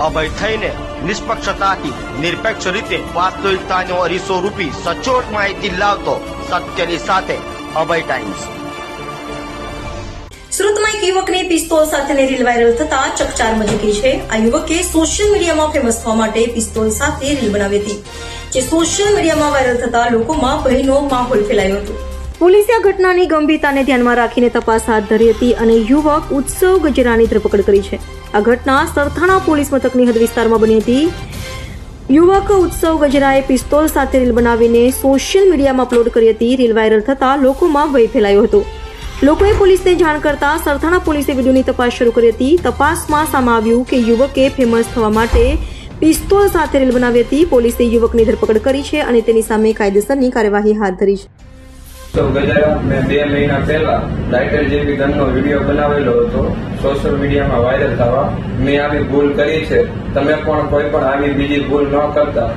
અભય થઈને નિષ્પક્ષતાથી, નિરપેક્ષ રીતે વાસ્તવિકતાનો અરીસો રૂપી સચોટ માહિતી લાવતો સત્યની સાથે અભય ટાઈમ્સ સુરતમાં એક યુવકની પિસ્તોલ સાથેની રીલ વાયરલ થતા ચકચાર મચી છે. આ યુવકે સોશિયલ મીડિયામાં ફેમસ થવા માટે પિસ્તોલ સાથે રીલ બનાવી હતી. જે સોશિયલ મીડિયામાં વાયરલ થતા લોકોમાં ભયનો માહોલ ફેલાયો હતો. પોલીસે આ ઘટનાની ગંભીરતાને ધ્યાનમાં રાખીને તપાસ હાથ ધરી હતી અને યુવક ઉત્સવ ગજરાની ધરપકડ કરી છે. આ ઘટના સરથાણા પોલીસ મથકની હદ વિસ્તારમાં બની હતી. યુવક ઉત્સવ ગજરાએ પિસ્તોલ સાથે રીલ બનાવીને સોશિયલ મીડિયામાં અપલોડ કરી હતી. રીલ વાયરલ થતા લોકોમાં ભય ફેલાયો હતો. લોકોએ પોલીસને જાણ કરતા સરથાણા પોલીસે વિડીયોની તપાસ શરૂ કરી હતી. તપાસમાં સામે આવ્યું કે યુવકે ફેમસ થવા માટે પિસ્તોલ સાથે રીલ બનાવી હતી. પોલીસે યુવકની ધરપકડ કરી છે અને તેની સામે કાયદેસરની કાર્યવાહી હાથ ધરી છે. તો ગજારા મેં બે મહિના પહેલા લાઇટર જેવી ગનનો વીડિયો બનાવેલો હતો. સોશિયલ મીડિયામાં વાયરલ થવા. મેં આવી ભૂલ કરી છે. તમે પણ કોઈ પણ આવી બીજી ભૂલ ન કરતા.